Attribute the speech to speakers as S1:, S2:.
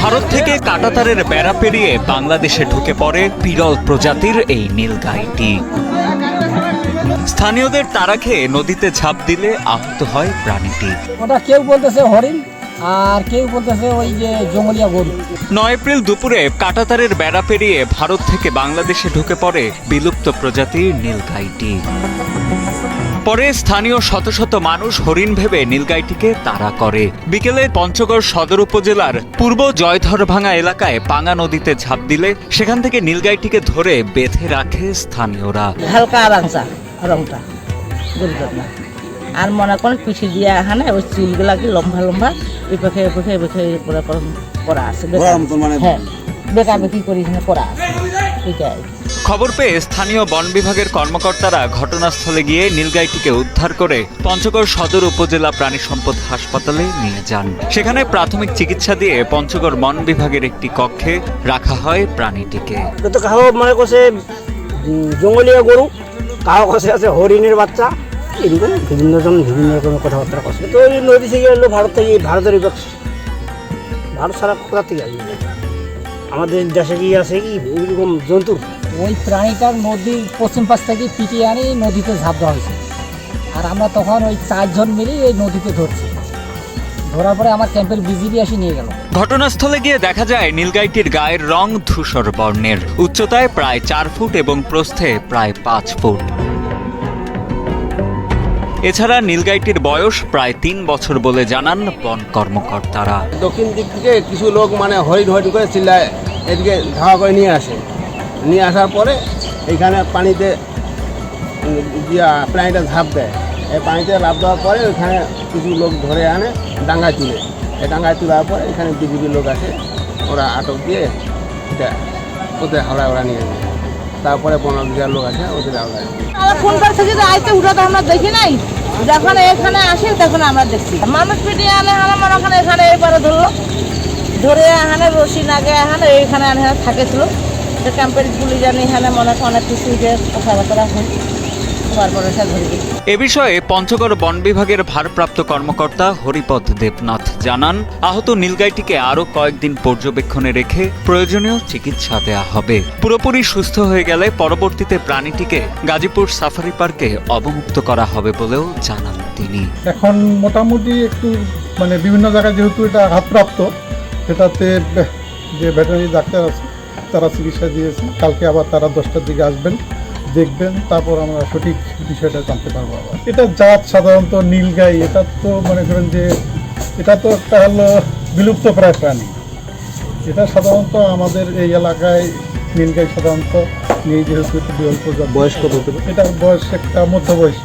S1: ভারত থেকে কাটাতারের বেড়া পেরিয়ে বাংলাদেশে ঢুকে পড়ে বিরল প্রজাতির এই নীল নীলগাইটি। স্থানীয়দের তারা খেয়ে নদীতে ঝাঁপ দিলে আহত হয় প্রাণীটি।
S2: ওটা কেউ বলতেছে হরিণ? আর কেউ বলতেছে ওই যে জঙ্গলিয়া গরু।
S1: নয় এপ্রিল দুপুরে কাটাতারের বেড়া পেরিয়ে ভারত থেকে বাংলাদেশে ঢুকে পড়ে বিলুপ্ত প্রজাতির নীলগাইটি। পরে স্থানীয় শত শত মানুষ হরিণ ভেবে নীলগাইটিকে তাড়া করে। বিকেলে পঞ্চগড় সদর উপজেলার পূর্ব জয়ধরভাঙা এলাকায় পাঙা নদীতে ঝাঁপ দিলে সেখান থেকে নীলগাইটিকে ধরে বেঁধে রাখে স্থানীয়রা।
S3: হালকা রংটা আর মনে করেন পিঠে দিয়ে এখানে ওই চুলগুলা কি লম্বা লম্বা এই পাখে এই পাখে এই পাখে করে করা আছে। বেকা- হ্যাঁ বেকা বেকি করে এখানে করা আছে। এটাই।
S1: খবর পেয়ে স্থানীয় বন বিভাগের কর্মকর্তারা ঘটনাস্থলে গিয়ে নীলগাইটিকে উদ্ধার করে পঞ্চগড় সদর উপজেলা প্রাণী সম্পদ হাসপাতালে নিয়ে যান। সেখানে প্রাথমিক চিকিৎসা দিয়ে পঞ্চগড় বন বিভাগের একটি কক্ষে রাখা হয় প্রাণীটিকে।
S2: কাহো মনে করছে জঙ্গলিয়া গরু কাহো কাছে আছে হরিণের বাচ্চা এরকম? বিভিন্ন জন বিভিন্ন রকমের কথাবার্তা করছে। তো ওই নদী থেকে এলো ভারত থেকে ভারতের এবার ভারত সারা কোথা থেকে আসবে? আমাদের দেশে কি আছে কি? এরকম জন্তু?
S4: ওই প্রাণীটার নদীর পশ্চিম পাশ থেকে পিটিয়ে আনি নদীতে ঝাঁপ দেওয়া হয়েছে। আর আমরা তখন ওই চারজন মিলে এই নদীতে ধরছি। ধরার পরে আমার ক্যাম্পের বিজিবি এসে নিয়ে গেল।
S1: ঘটনাস্থলে গিয়ে দেখা যায় নীলগাইটির গায়ের রং ধূসর বর্ণের। উচ্চতায় প্রায় চার ফুট এবং প্রস্থে প্রায় পাঁচ ফুট। এছাড়া নীলগাইটির বয়স প্রায় তিন বছর বলে জানান বন কর্মকর্তারা।
S5: দক্ষিণ দিক থেকে কিছু লোক মানে হরিণ হরিণ করে চিল্লায়, এদিকে ধাওয়া করে নিয়ে আসে। নিয়ে আসার পরে এইখানে পানিতে প্রাণীটা ঝাঁপ দেয়। এই পানিতে লাভ দেওয়ার পরে ওইখানে কিছু লোক ধরে আনে, ডাঙ্গায় তুলে। এই ডাঙ্গায় তোলার পরে এখানে বিজিবি লোক আসে, ওরা আটক দিয়ে এটা ওদের হাওড়ায় ওরা নিয়ে যায়। তারপরে বন বিভাগের লোক আছে, ওদের
S3: দেখি নাই। যখন এখানে আসে তখন আমরা দেখছি। মানুষ পিটিয়ে আনে আমার ওখানে এখানে এবারে ধরলো। ধরে এখানে রশি নাগে এখানে এইখানে এখানে থাকেছিল ক্যাম্পের গুলি জানি, এখানে মনে হয় অনেক কিছু যে কথাবার্তা হয়
S1: এ বিষয়ে পঞ্চগড় বন বিভাগের ভারপ্রাপ্ত কর্মকর্তা হরিপদ দেবনাথ জানান আহত নীলগাইটিকে আরও কয়েকদিন পর্যবেক্ষণে রেখে প্রয়োজনীয় চিকিৎসা দেয়া হবে। পুরোপুরি সুস্থ হয়ে গেলে পরবর্তীতে প্রাণীটিকে গাজীপুর সাফারি পার্কে অবমুক্ত করা হবে বলেও জানান তিনি।
S6: এখন মোটামুটি একটু মানে বিভিন্ন জায়গায় যেহেতু এটা আঘাতপ্রাপ্ত সেটাতে যে ভেটেরিনারি ডাক্তার আছে তারা চিকিৎসা দিয়েছে। কালকে আবার তারা দশটার দিকে আসবেন। দেখবেন তারপর আমরা সঠিক বিষয়টা জানতে পারব আবার। এটা জাত সাধারণত নীলগাই এটা তো মনে করেন যে এটা তো একটা হলো বিলুপ্ত প্রায় প্রাণী। এটা সাধারণত আমাদের এই এলাকায় নীলগাই সাধারণত নিয়ে যেহেতু বয়স্ক এটা বয়স কত এটার বয়স একটা মধ্য বয়সী